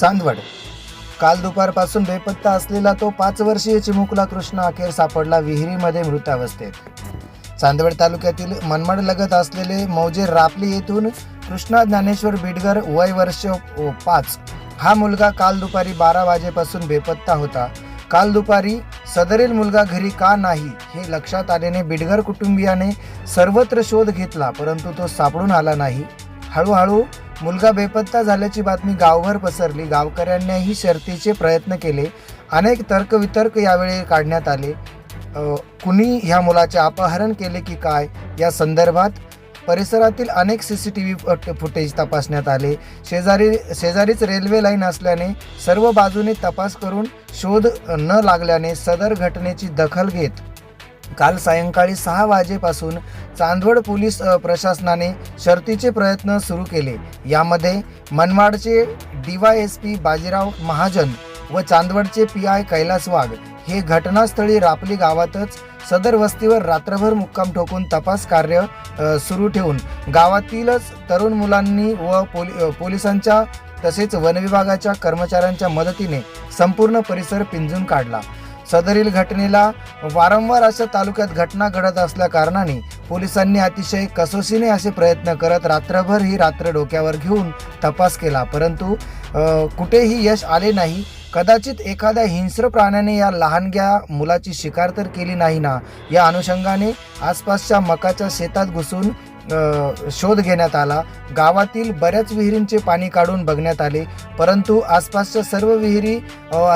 चांदवड. काल दुपारपासून बेपत्ता असलेला तो पाच वर्षीय चिमुकला कृष्ण अखेर सापडला विहिरीमध्ये मृतावस्थेत. चांदवड तालुक्यातील मनमाड लगत असलेले मौजे रापली येथून कृष्णा ज्ञानेश्वर बिडगर वय वर्ष पाच. हा मुलगा काल दुपारी बारा वाजेपासून बेपत्ता होता. काल दुपारी सदरील मुलगा घरी का नाही हे लक्षात आल्याने बिडगर कुटुंबियाने सर्वत्र शोध घेतला परंतु तो सापडून आला नाही. हळूहळू मुलगा बेपत्ता झाल्याची बातमी गावभर पसरली. गावकऱ्यांनीही शर्तीचे प्रयत्न केले. अनेक तर्कवितर्क यावेळी काढण्यात आले. कुणी ह्या मुलाचे अपहरण केले की काय? या संदर्भात परिसरातील अनेक C C T V footage तपासण्यात आले. शेजारी शेजारीच रेल्वे लाईन असल्याने सर्व बाजूने तपास करून शोध न लागल्याने सदर घटनेची दखल घेत काल सायंकाळी सहा वाजेपासून चांदवड पोलीस प्रशासनाने शर्तीचे प्रयत्न सुरू केले. यामध्ये मनमाडचे D Y S P Bajirao Mahajan व चांदवडचे पी आय कैलास वाघ हे घटनास्थळी रापली गावातच सदर वस्तीवर रात्रभर मुक्काम ठोकून तपास कार्य सुरू ठेवून गावातीलच तरुण मुलांनी व पोलि पोलिसांच्या तसेच वनविभागाच्या कर्मचाऱ्यांच्या मदतीने संपूर्ण परिसर पिंजून काढला. सदरील घटनेला वारंवार अशा तालुक्यात घटना घडत असल्या कारणाने पोलिसांनी अतिशय कसोशीने असे प्रयत्न करत रात्रभर ही रात्र डोक्यावर घेऊन तपास केला. परंतु कुठेही यश आले नाही. कदाचित एखाद्या हिंस्र प्राण्याने या लहानग्या मुलाची शिकार तर केली नाही ना? या अनुषंगाने आसपासच्या मकाच्या शेतात घुसून शोध घेण्यात आला. गावातील बऱ्याच विहिरींचे पाणी काढून बघण्यात आले. परंतु आसपासच्या सर्व विहिरी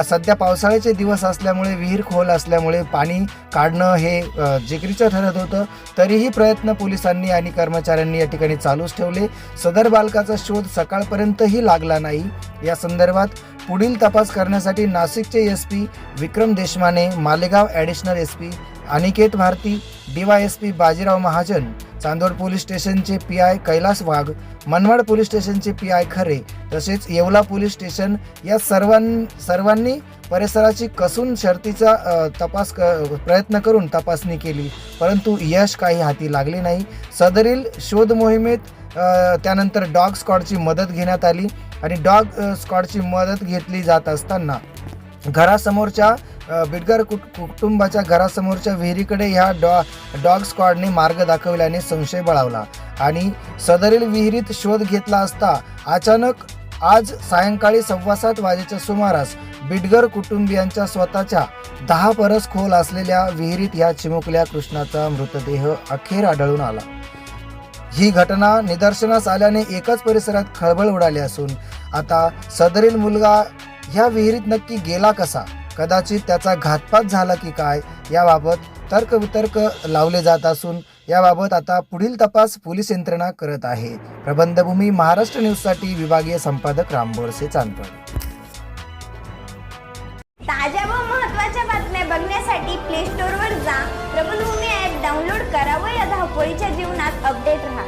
सध्या पावसाळ्याचे दिवस असल्यामुळे विहीर खोल असल्यामुळे पाणी काढणं हे अ, जिकरीचं ठरत होतं. तरीही प्रयत्न पोलिसांनी आणि कर्मचाऱ्यांनी या ठिकाणी चालूच ठेवले. सदर बालकाचा शोध सकाळपर्यंतही लागला नाही. या संदर्भात पुढील तपास करण्यासाठी नाशिकचे S P Vikram Deshmane Malegaon additional S P Aniket Bharati D Y S P Bajirao Mahajan Chandwad police स्टेशनचे P I Kailas Wagh Manmad police स्टेशनचे पी आय खरे तसेच येवला पोलीस स्टेशन या सर्वां सर्वांनी परिसराची कसून शर्तीचा तपास क प्रयत्न करून तपासणी केली. परंतु यश काही हाती लागले नाही. सदरील शोध मोहिमेत त्यानंतर डॉग स्कॉडची मदत घेण्यात आली आणि डॉग स्कॉडची मदत घेतली जात असताना घरासमोरच्या अ, बिडगर कुट कुटुंबाच्या घरासमोरच्या विहिरीकडे ह्या डॉ डॉग स्क्वॉडने मार्ग दाखवल्याने संशय बळावला. आणि सदरील विहिरीत शोध घेतला असता अचानक आज सायंकाळी सव्वा सात वाजेच्या सुमारास बिडगर कुटुंबियांच्या स्वतःच्या दहा परस खोल असलेल्या विहिरीत या चिमुकल्या कृष्णाचा मृतदेह अखेर आढळून आला. ही घटना निदर्शनास आल्याने एकाच परिसरात खळबळ उडाली असून आता सदरील मुलगा ह्या विहिरीत नक्की गेला कसा? कदाचित त्याचा घातपात झाला की काय याबाबत तर्कवितर्क लावले जात असून याबाबत आता पुढील तपास पोलीस यंत्रणा करत आहे. प्रबंधभूमी महाराष्ट्र न्यूजसाठी विभागीय संपादक राम बोरसे चांदपड ताज्या व महत्त्वाच्या बातम्या बघण्यासाठी प्ले स्टोअरवर जा. प्रबलभूमी ॲप डाउनलोड करा व या धावपळीच्या जीवनात अपडेट राहा.